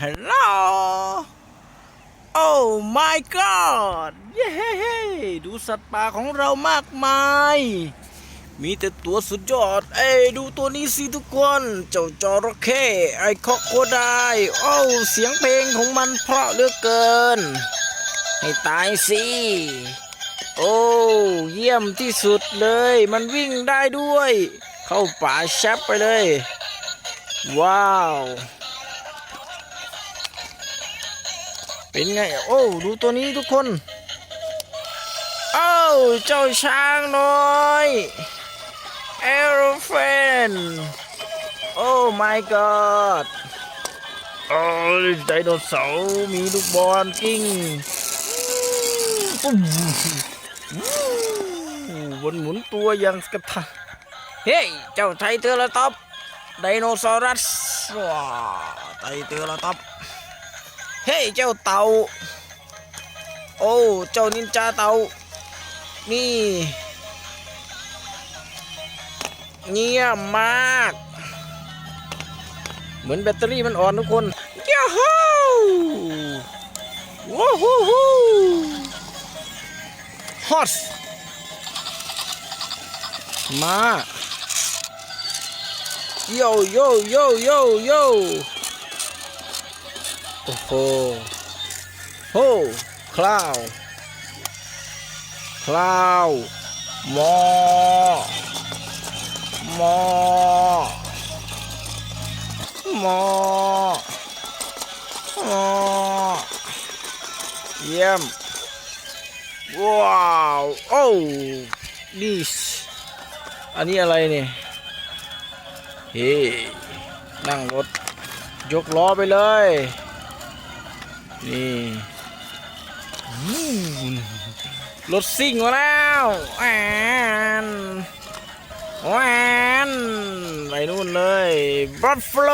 ฮัลโหล โอ้ my god เย้ดูสัตว์ป่าของเรามากมาย มีแต่ตัวสุดยอด เอ้ดูตัวนี้สิทุกคน เจ้าจระเข้ไอ้คอกโคไดโอ้าเสียงเพลงของมันเพราะเหลือเกิน ให้ตายสิโอ้เยี่ยมที่สุดเลย มันวิ่งได้ด้วย เข้าป่าแชปไปเลย ว้าว เป็นไง โอ้ดูตัวนี้ทุกคนเอ้าเจ้าช้างน้อยเอโรเฟนโอ้ my god โอ้ยไดโนเสาร์มีลูกบอลกิ้งปุ๊บวนหมุนตัวอย่างกระทะเฮ้ย เจ้าไทเทอร์ท็อปไดโนเสารัสว้าไทเทอร์ท็อป เฮ้ยเจ้าเต่า โอ้เจ้านินจาเต่า นี่ เงียบมาก เหมือนแบตเตอรี่มันอ่อนทุกคนย้าฮูว้าวฮู้ฮู้ฮอสมาโยโยโยโยโย โอ้โหโหคลาวคลาวมอมอมอมอเยี่ยมว้าวโอ้นี่อันนี้อะไรเนี่ยเฮ้นั่งรถยกล้อไปเลย นี่รถซิ่งมาแล้วแอนแอนไปนู่นเลยบัฟฟาโล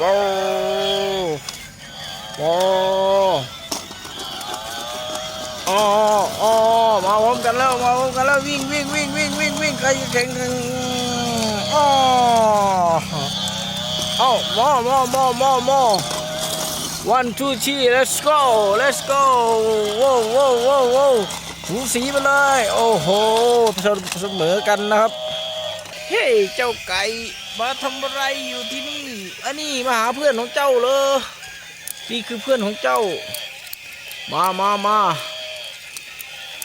บอลบอลอ๋ออ๋อมาพร้อมกันแล้วมาพร้อมกันแล้ววิ่งวิ่งวิ่งวิ่งวิ่งวิ่งใครแข่งกันอ๋อ เอามอมอมอมอมอ one two three let's go let's go ว้าวว้าวว้าวว้าวหูสีไปเลย โอ้โหเสมอกันนะครับ เฮ้ย เจ้าไก่ มาทำอะไรอยู่ที่นี่ อันนี้มาหาเพื่อนของเจ้าเลย นี่คือเพื่อนของเจ้า มามามา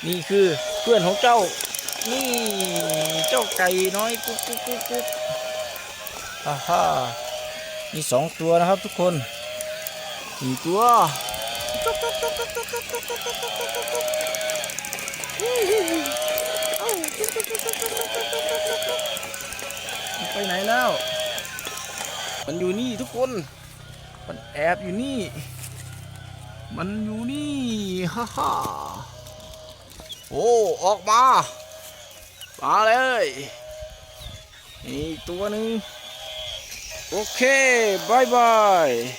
นี่คือเพื่อนของเจ้า นี่ เจ้าไก่น้อยกุ๊กกุ๊กกุ๊กกุ๊กอ่าฮะ มีสองตัวนะครับทุกคนหนึ่งตัวไปไหนแล้ว มันอยู่นี่ทุกคน มันแอบอยู่นี่ มันอยู่นี่ฮ่าฮ่าโอ้ ออกมา มาเลย นี่อีกตัวหนึ่ง Okay, bye bye.